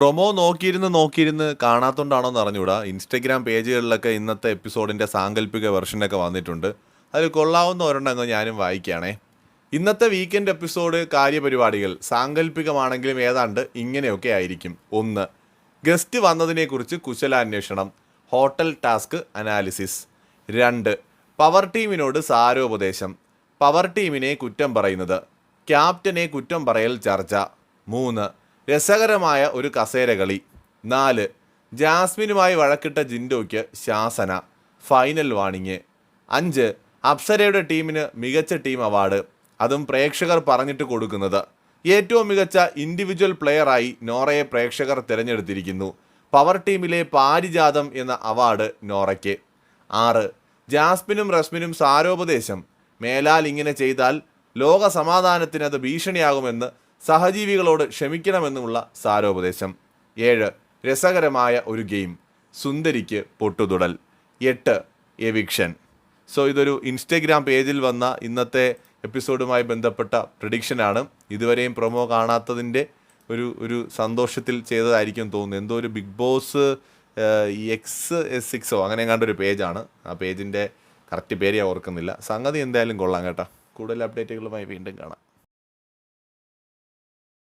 Promo നോക്കിയിരുന്ന് നോക്കിയിരുന്ന് കാണാത്തോണ്ടാണോ എന്ന് അറിഞ്ഞൂടാ. Instagram പേജുകളിലൊക്കെ ഇന്നത്തെ എപ്പിസോഡിന്റെ സാങ്കല്പിക വെർഷനൊക്കെ വന്നിട്ടുണ്ട്. അതിൽ കൊള്ളാവുന്ന ഒരെണ്ണം ഞാനും വായിക്കുകയാണേ ഇന്നത്തെ വീക്കെൻഡ് എപ്പിസോഡ് കാര്യപരിപാടികൾ. സാങ്കല്പികമാണെങ്കിലും ഏതാണ്ട് ഇങ്ങനെയൊക്കെ ആയിരിക്കും. ഒന്ന് ഗസ്റ്റ് വന്നതിനെക്കുറിച്ച് കുശലാന്വേഷണം. Hotel task analysis. രണ്ട് പവർ ടീമിനോട് സാരോപദേശം. പവർ ടീമിനെ കുറ്റം പറയുന്നത്. ക്യാപ്റ്റനെ കുറ്റം പറയൽ ചർച്ച. മൂന്ന് രസകരമായ ഒരു കസേരകളി. നാല് ജാസ്മിനുമായി വഴക്കിട്ട ജിൻഡോയ്ക്ക് ശാസന ഫൈനൽ വാണിങ് അഞ്ച് അപ്സരയുടെ ടീമിന് മികച്ച ടീം അവാർഡ്. അതും പ്രേക്ഷകർ പറഞ്ഞിട്ട് കൊടുക്കുന്നത്. ഏറ്റവും മികച്ച ഇൻഡിവിജ്വൽ പ്ലെയറായി നോറയെ പ്രേക്ഷകർ തിരഞ്ഞെടുത്തിരിക്കുന്നു. പവർ ടീമിലെ പാരിജാതം എന്ന അവാർഡ് നോറയ്ക്ക്. ആറ് ജാസ്മിനും റസ്മിനും സാരോപദേശം. മേലാൽ ഇങ്ങനെ ചെയ്താൽ ലോക സമാധാനത്തിന് അത് ഭീഷണിയാകുമെന്ന് സഹജീവികളോട് ക്ഷമിക്കണമെന്നുമുള്ള സാരോപദേശം. ഏഴ് രസകരമായ ഒരു ഗെയിം. സുന്ദരിക്ക് പൊട്ടുതുടൽ. എട്ട് എവിക്ഷൻ. സോ ഇതൊരു ഇൻസ്റ്റഗ്രാം പേജിൽ വന്ന ഇന്നത്തെ എപ്പിസോഡുമായി ബന്ധപ്പെട്ട പ്രഡിക്ഷനാണ്. ഇതുവരെയും പ്രൊമോ കാണാത്തതിന്റെ ഒരു ഒരു സന്തോഷത്തിൽ ചെയ്തതായിരിക്കും തോന്നുന്നു. എന്തോ ഒരു ബിഗ് ബോസ് എക്സ് എസ് സിക്സോ അങ്ങനെ എങ്ങാണ്ടൊരു പേജാണ്. ആ പേജിന്റെ കറക്റ്റ് പേര് ഞാൻ ഓർക്കുന്നില്ല. സംഗതി എന്തായാലും കൊള്ളാം കേട്ടോ. കൂടുതൽ അപ്ഡേറ്റുകളുമായി വീണ്ടും കാണാം.